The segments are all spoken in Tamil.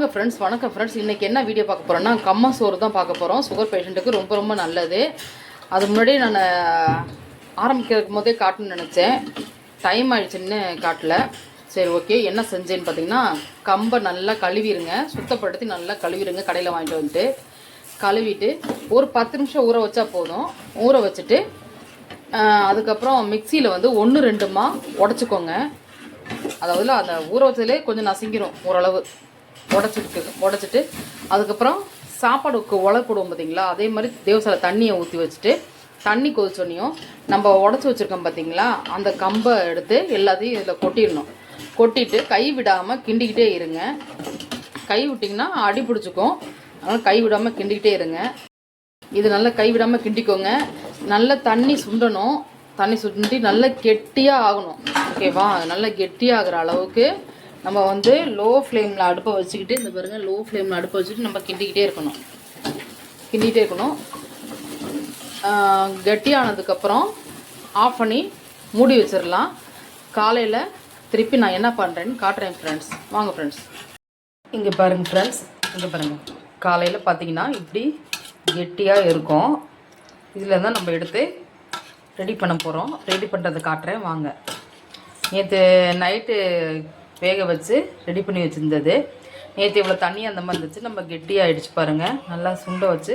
வாங்க ஃப்ரெண்ட்ஸ் வணக்கம் ஃப்ரெண்ட்ஸ் இன்றைக்கி என்ன வீடியோ பார்க்க போகிறோன்னா கம்மா சோறு தான் பார்க்க போகிறோம் சுகர் பேஷண்ட்டுக்கு ரொம்ப ரொம்ப நல்லது. அது முன்னாடி நான் ஆரம்பிக்கிறதுக்கு போதே காட்டணும்னு நினச்சேன். டைம் ஆயிடுச்சுன்னு காட்டல. சரி ஓகே என்ன செஞ்சேன்னு பார்த்தீங்கன்னா கம்பை நல்லா கழுவிடுங்க சுத்தப்படுத்தி நல்லா கழுவிடுங்க கடையில் வாங்கிட்டு வந்துட்டு கழுவிட்டு ஒரு பத்து நிமிஷம் ஊற வச்சா போதும். ஊற வச்சுட்டு அதுக்கப்புறம் மிக்சியில் வந்து ஒன்று ரெண்டுமா உடச்சிக்கோங்க. அதாவது அந்த ஊற வச்சதுலே கொஞ்சம் நசுங்கிடும் ஓரளவு. உடச்சிட்டு உடச்சிட்டு அதுக்கப்புறம் சாப்பாடுக்கு உலை போடுவோம் பார்த்தீங்களா அதே மாதிரி தேவசால தண்ணியை ஊற்றி வச்சுட்டு தண்ணி கொதிச்சோடனையும் நம்ம உடச்சி வச்சுருக்கோம் பார்த்தீங்களா அந்த கம்பை எடுத்து எல்லாத்தையும் இதில் கொட்டிடணும். கொட்டிட்டு கை விடாமல் கிண்டிக்கிட்டே இருங்க. கை விட்டிங்கன்னா அடி பிடிச்சிக்கும். அதனால் கை விடாமல் கிண்டிக்கிட்டே இருங்க. இது நல்லா கை விடாமல் கிண்டிக்கோங்க. நல்லா தண்ணி சுண்டணும். தண்ணி சுண்டி நல்லா கெட்டியாக ஆகணும். ஓகேவா? நல்லா கெட்டியாகிற அளவுக்கு நம்ம வந்து லோ ஃப்ளேமில் அடுப்பை வச்சுக்கிட்டு இந்த பாருங்கள் லோ ஃப்ளேமில் அடுப்பை வச்சுட்டு நம்ம கிண்டிக்கிட்டே இருக்கணும். கிண்டிகிட்டே இருக்கணும். கெட்டியானதுக்கப்புறம் ஆஃப் பண்ணி மூடி வச்சிடலாம் காலையில் திருப்பி நான் என்ன பண்ணுறேன்னு காட்டுறேன் ஃப்ரெண்ட்ஸ் வாங்க ஃப்ரெண்ட்ஸ் இங்கே பாருங்கள் ஃப்ரெண்ட்ஸ் இங்கே பாருங்கள் காலையில் பார்த்தீங்கன்னா இப்படி கெட்டியாக இருக்கும். இதில் தான் நம்ம எடுத்து ரெடி பண்ண போகிறோம் ரெடி பண்ணுறதை காட்டுறேன். வாங்க. நேற்று நைட்டு வேக வச்சு ரெடி பண்ணி வச்சுருந்தது. நேற்று இவ்வளோ தண்ணி அந்த மாதிரி இருந்துச்சு. நம்ம கெட்டியாகிடுச்சு பாருங்கள் நல்லா சுண்டை வச்சு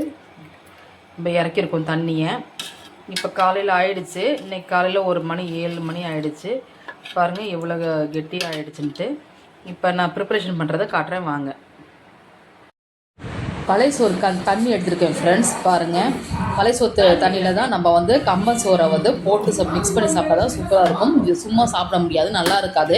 நம்ம இறக்கியிருக்கோம் தண்ணியை. இப்போ காலையில் ஆயிடுச்சு. இன்றைக்கி காலையில் ஒரு மணி ஏழு மணி ஆயிடுச்சு. பாருங்கள் எவ்வளோ கெட்டி ஆயிடுச்சுன்ட்டு இப்போ நான் ப்ரிப்பரேஷன் பண்ணுறதை காட்டுறேன். வாங்க. பழைய சோறு க தண்ணி எடுத்திருக்கேன் ஃப்ரெண்ட்ஸ் பாருங்கள் பழைய சோத்து தண்ணியில் தான் நம்ம வந்து கம்பன் சோறை வந்து போட்டு சப் மிக்ஸ் பண்ணி சாப்பிட்டா தான் சூப்பராக இருக்கும். இது சும்மா சாப்பிட முடியாது. நல்லா இருக்காது.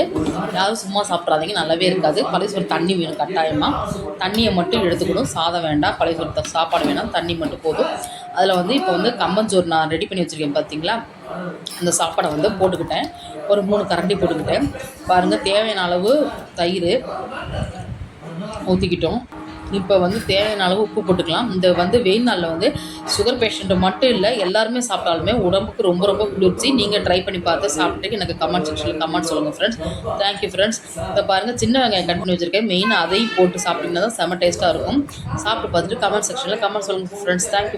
யாரும் சும்மா சாப்பிட்றாதீங்க நல்லாவே இருக்காது. பழைய சோறு தண்ணி வேணும் கட்டாயமாக தண்ணியை மட்டும் எடுத்துக்கணும். சாதம் வேண்டாம். பழைய சோறு சாப்பாடு வேணாம். தண்ணி மட்டும் போதும். அதில் வந்து இப்போ வந்து கம்பஞ்சோறு நான் ரெடி பண்ணி வச்சுருக்கேன் பார்த்தீங்களா அந்த சாப்பாடை வந்து போட்டுக்கிட்டேன். ஒரு மூணு கரண்டி போட்டுக்கிட்டேன். பாருங்கள் தேவையான அளவு தயிர் ஊற்றிக்கிட்டோம் இப்போ வந்து தேவையான அளவு உப்பு போட்டுக்கலாம். இந்த வந்து வெயில் நாளில் வந்து சுகர் பேஷண்ட்டு மட்டும் இல்லை எல்லாருமே சாப்பிட்டாலுமே உடம்புக்கு ரொம்ப ரொம்ப குளிர்ச்சி. நீங்கள் ட்ரை பண்ணி பார்த்து சாப்பிட்டு எனக்கு கமெண்ட் செக்ஷனில் கமெண்ட் சொல்லுங்கள் ஃப்ரெண்ட்ஸ் தேங்க்யூ ஃப்ரெண்ட்ஸ் இப்போ பாருங்கள் சின்ன வெங்காயம் கட் பண்ணி வச்சுருக்கேன். மெயின் அதையும் போட்டு சாப்பிட்டிங்கன்னா தான் செம்ம டேஸ்ட்டாக இருக்கும். சாப்பிட்டு பார்த்துட்டு கமெண்ட் செக்ஷனில் கமெண்ட் சொல்லுங்கள் ஃப்ரெண்ட்ஸ் தேங்க்யூ